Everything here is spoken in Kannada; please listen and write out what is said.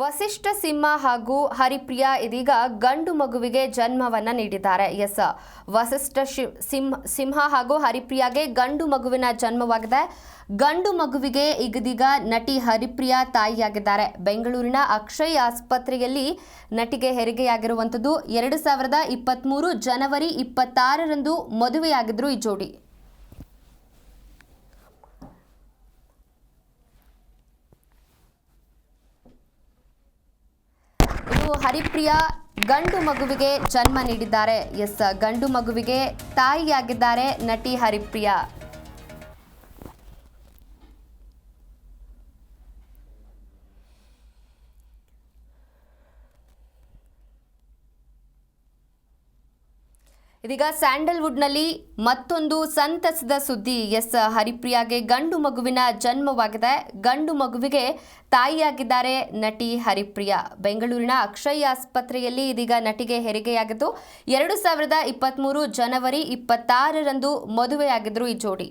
ವಸಿಷ್ಠ ಸಿಂಹ ಹಾಗೂ ಹರಿಪ್ರಿಯಾ ಇದೀಗ ಗಂಡು ಮಗುವಿಗೆ ಜನ್ಮವನ್ನ ನೀಡಿದ್ದಾರೆ. ಎಸ್, ವಸಿಷ್ಠ ಸಿಂಹ ಹಾಗೂ ಹರಿಪ್ರಿಯಾಗೆ ಗಂಡು ಮಗುವಿನ ಜನ್ಮವಾಗಿದೆ. ಗಂಡು ಮಗುವಿಗೆ ಈಗದೀಗ ನಟಿ ಹರಿಪ್ರಿಯಾ ತಾಯಿಯಾಗಿದ್ದಾರೆ. ಬೆಂಗಳೂರಿನ ಅಕ್ಷಯ್ ಆಸ್ಪತ್ರೆಯಲ್ಲಿ ನಟಿಗೆ ಹೆರಿಗೆಯಾಗಿರುವಂಥದ್ದು ಎರಡು ಸಾವಿರದ ಇಪ್ಪತ್ತ್ಮೂರು ಜನವರಿ ಇಪ್ಪತ್ತಾರರಂದು ಮದುವೆಯಾಗಿದ್ರು ಈ ಜೋಡಿ. ಹರಿಪ್ರಿಯ ಗಂಡು ಮಗುವಿಗೆ ಜನ್ಮ ನೀಡಿದ್ದಾರೆ. ಎಸ್ ಗಂಡು ಮಗುವಿಗೆ ತಾಯಿಯಾಗಿದ್ದಾರೆ ನಟಿ ಹರಿಪ್ರಿಯ. ಇದೀಗ ಸ್ಯಾಂಡಲ್ವುಡ್ನಲ್ಲಿ ಮತ್ತೊಂದು ಸಂತಸದ ಸುದ್ದಿ. ಎಸ್. ಹರಿಪ್ರಿಯಾಗೆ ಗಂಡು ಮಗುವಿನ ಜನ್ಮವಾಗಿದೆ. ಗಂಡು ಮಗುವಿಗೆ ತಾಯಿಯಾಗಿದ್ದಾರೆ ನಟಿ ಹರಿಪ್ರಿಯಾ. ಬೆಂಗಳೂರಿನ ಅಕ್ಷಯ್ ಆಸ್ಪತ್ರೆಯಲ್ಲಿ ಇದೀಗ ನಟಿಗೆ ಹೆರಿಗೆಯಾಗಿದ್ದು, ಎರಡು ಸಾವಿರದ ಇಪ್ಪತ್ತ್ಮೂರು ಜನವರಿ ಇಪ್ಪತ್ತಾರರಂದು ಮದುವೆಯಾಗಿದ್ದರು ಈ ಜೋಡಿ.